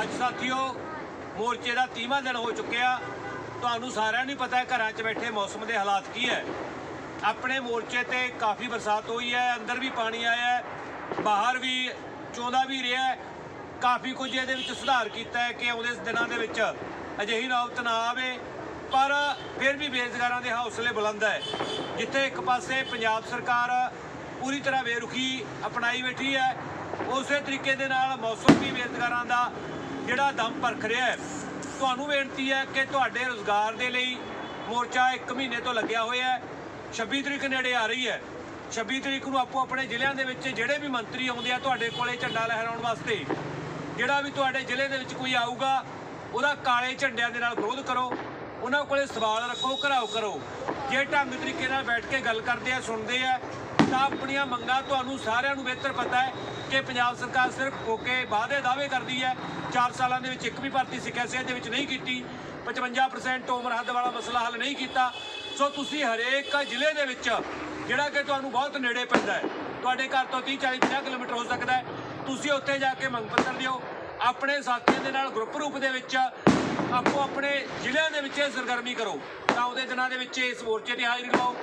ਅੱਜ ਸਾਥੀਓ, ਮੋਰਚੇ ਦਾ 30ਵਾਂ ਦਿਨ ਹੋ ਚੁੱਕਿਆ। ਤੁਹਾਨੂੰ ਸਾਰਿਆਂ ਨੂੰ ਪਤਾ ਹੈ, ਘਰਾਂ 'ਚ ਬੈਠੇ ਮੌਸਮ ਦੇ ਹਾਲਾਤ ਕੀ ਹੈ। ਆਪਣੇ ਮੋਰਚੇ ਤੇ ਕਾਫੀ ਬਰਸਾਤ ਹੋਈ ਹੈ, ਅੰਦਰ ਵੀ ਪਾਣੀ ਆਇਆ ਹੈ, ਬਾਹਰ ਵੀ ਚੋਂਦਾ ਵੀ ਰਿਹਾ ਹੈ। ਕਾਫੀ ਕੁਝ ਇਹਦੇ ਵਿੱਚ ਸੁਧਾਰ ਕੀਤਾ ਹੈ ਕਿ ਆਉਂਦੇ ਦਿਨਾਂ ਦੇ ਵਿੱਚ ਅਜਿਹੀ ਨੌਬਤ ਨਾ ਆਵੇ, ਪਰ ਫਿਰ ਵੀ ਬੇਰੁਜ਼ਗਾਰਾਂ ਦੇ ਹੌਸਲੇ ਬੁਲੰਦ ਹੈ। ਜਿੱਥੇ ਇੱਕ ਪਾਸੇ ਪੰਜਾਬ ਸਰਕਾਰ ਪੂਰੀ ਤਰ੍ਹਾਂ ਬੇਰੁਖੀ ਅਪਣਾਈ ਬੈਠੀ ਹੈ ਉਸੇ ਤਰੀਕੇ ਦੇ ਨਾਲ ਮੌਸਮ ਵੀ ਬੇਰੁਜ਼ਗਾਰਾਂ ਦਾ ਜਿਹੜਾ ਦਮ ਪਰਖ ਰਿਹਾ ਹੈ। ਤੁਹਾਨੂੰ ਬੇਨਤੀ ਹੈ ਕਿ ਤੁਹਾਡੇ ਰੋਜ਼ਗਾਰ ਦੇ ਲਈ ਮੋਰਚਾ 1 ਮਹੀਨੇ ਤੋਂ ਲੱਗਿਆ ਹੋਇਆ ਹੈ। 26 ਤਰੀਕ ਨੇੜੇ ਆ ਰਹੀ ਹੈ। 26 ਤਰੀਕ ਨੂੰ ਆਪੋ ਆਪਣੇ ਜ਼ਿਲ੍ਹਿਆਂ ਦੇ ਵਿੱਚ ਜਿਹੜੇ ਵੀ ਮੰਤਰੀ ਆਉਂਦੇ ਆ ਤੁਹਾਡੇ ਕੋਲੇ ਝੰਡਾ ਲਹਿਰਾਉਣ ਵਾਸਤੇ, ਜਿਹੜਾ ਵੀ ਤੁਹਾਡੇ ਜ਼ਿਲ੍ਹੇ ਦੇ ਵਿੱਚ ਕੋਈ ਆਊਗਾ, ਉਹਦਾ ਕਾਲੇ ਝੰਡਿਆਂ ਦੇ ਨਾਲ ਵਿਰੋਧ ਕਰੋ। ਉਹਨਾਂ ਕੋਲੇ ਸਵਾਲ ਰੱਖੋ, ਘਰਾਓ ਕਰੋ। ਜੇ ਢੰਗ ਤਰੀਕੇ ਨਾਲ ਬੈਠ ਕੇ ਗੱਲ ਕਰਦੇ ਆ, ਸੁਣਦੇ ਆ ਆਪਣੀਆਂ ਮੰਗਾਂ ਤੁਹਾਨੂੰ ਸਾਰਿਆਂ ਨੂੰ ਬਿਹਤਰ ਪਤਾ ਹੈ ਕਿ ਪੰਜਾਬ ਸਰਕਾਰ ਸਿਰਫ ਕੋਕੇ ਵਾਅਦੇ ਦਾਅਵੇ ਕਰਦੀ ਹੈ। 4 ਸਾਲਾਂ ਦੇ ਵਿੱਚ ਇੱਕ ਵੀ ਭਰਤੀ ਸਿੱਖਿਆ ਸਿਹਤ ਦੇ ਵਿੱਚ ਨਹੀਂ ਕੀਤੀ। 55% ਉਮਰ ਹੱਦ ਵਾਲਾ ਮਸਲਾ ਹੱਲ ਨਹੀਂ ਕੀਤਾ। ਸੋ ਤੁਸੀਂ ਹਰੇਕ ਜ਼ਿਲ੍ਹੇ ਦੇ ਵਿੱਚ, ਜਿਹੜਾ ਕਿ ਤੁਹਾਨੂੰ ਬਹੁਤ ਨੇੜੇ ਪੈਂਦਾ ਹੈ, ਤੁਹਾਡੇ ਘਰ ਤੋਂ 30 40 50 ਕਿਲੋਮੀਟਰ ਹੋ ਸਕਦਾ ਹੈ, ਤੁਸੀਂ ਉੱਥੇ ਜਾ ਕੇ ਮੰਗ ਪੱਤਰ ਦਿਓ। ਆਪਣੇ ਸਾਥੀਆਂ ਦੇ ਨਾਲ ਗਰੁੱਪ ਰੂਪ ਦੇ ਵਿੱਚ ਆਪੋ ਆਪਣੇ ਜ਼ਿਲ੍ਹਿਆਂ ਦੇ ਵਿੱਚ ਸਰਗਰਮੀ ਕਰੋ। ਤਾਂ ਉਹਦੇ ਦਿਨਾਂ ਦੇ ਵਿੱਚ ਇਸ ਮੋਰਚੇ ਤੇ ਹਾਜ਼ਰੀ ਲਵਾਓ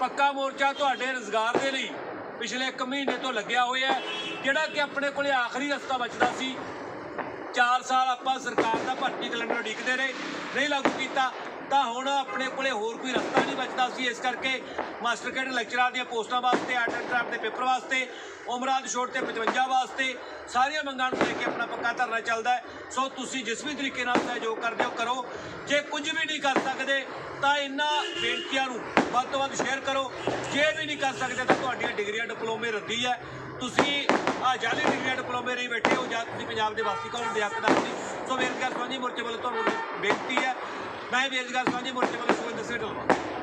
ਪੱਕਾ ਮੋਰਚਾ ਤੁਹਾਡੇ ਰੋਜ਼ਗਾਰ ਦੇ ਲਈ ਪਿਛਲੇ 1 ਮਹੀਨੇ ਤੋਂ ਲੱਗਿਆ ਹੋਇਆ ਹੈ, ਜਿਹੜਾ ਕਿ ਆਪਣੇ ਕੋਲੇ ਆਖਰੀ ਰਸਤਾ ਬਚਦਾ ਸੀ। 4 ਸਾਲ ਆਪਾਂ ਸਰਕਾਰ ਦਾ ਭਰਤੀ ਕੈਲੰਡਰ ਉਡੀਕਦੇ ਰਹੇ, ਨਹੀਂ ਲਾਗੂ ਕੀਤਾ, ਤਾਂ ਹੁਣ ਆਪਣੇ ਕੋਲੇ ਹੋਰ ਕੋਈ ਰਸਤਾ ਨਹੀਂ ਬਚਦਾ ਸੀ। ਇਸ ਕਰਕੇ ਮਾਸਟਰ ਕੈਡਰ ਲੈਕਚਰਾਰ ਦੀਆਂ ਪੋਸਟਾਂ ਵਾਸਤੇ, ਆਰਟ ਐਂਡ ਕਰਾਫਟ ਦੇ ਪੇਪਰ ਵਾਸਤੇ ਉਮਰਾਦ ਛੋਟ ਤੇ 55 ਵਾਸਤੇ ਸਾਰੀਆਂ ਮੰਗਾਂ ਨੂੰ ਲੈ ਕੇ ਆਪਣਾ ਪੱਕਾ ਧਰਨਾ ਚੱਲਦਾ ਸੋ ਤੁਸੀਂ ਜਿਸ ਵੀ ਤਰੀਕੇ ਨਾਲ ਸਹਿਯੋਗ ਕਰਦੇ ਹੋ, ਕਰੋ। ਜੇ ਕੁਝ ਵੀ ਨਹੀਂ ਕਰ ਸਕਦੇ, ਤਾਂ ਇਹਨਾਂ ਬੇਨਤੀਆਂ ਨੂੰ ਵੱਧ ਤੋਂ ਵੱਧ ਸ਼ੇਅਰ ਕਰੋ। ਜੇ ਵੀ ਨਹੀਂ ਕਰ ਸਕਦੇ, ਤਾਂ ਤੁਹਾਡੀਆਂ ਡਿਗਰੀਆਂ, ਡਿਪਲੋਮੇ ਰੱਦੀ ਹੈ। ਤੁਸੀਂ ਆ ਜਾਲੀ ਡਿਗਰੀਆਂ, ਡਿਪਲੋਮੇ ਰਹੀ ਬੈਠੇ ਹੋ, ਜਾਂ ਤੁਸੀਂ ਪੰਜਾਬ ਦੇ ਵਾਸੀ ਕੌਣ ਦੇ ਹੱਕਦਾਰ ਸੀ ਸੋ ਬੇਰੁਜ਼ਗਾਰ ਸਾਂਝੀ ਮੋਰਚੇ ਵੱਲੋਂ ਤੁਹਾਨੂੰ ਬੇਨਤੀ ਹੈ। ਮੈਂ ਬੇਰੁਜ਼ਗਾਰ ਸਾਂਝੀ ਮੋਰਚੇ ਵੱਲੋਂ ਸੁਖਵਿੰਦਰ ਸਿੰਘ ਢਲਵਾ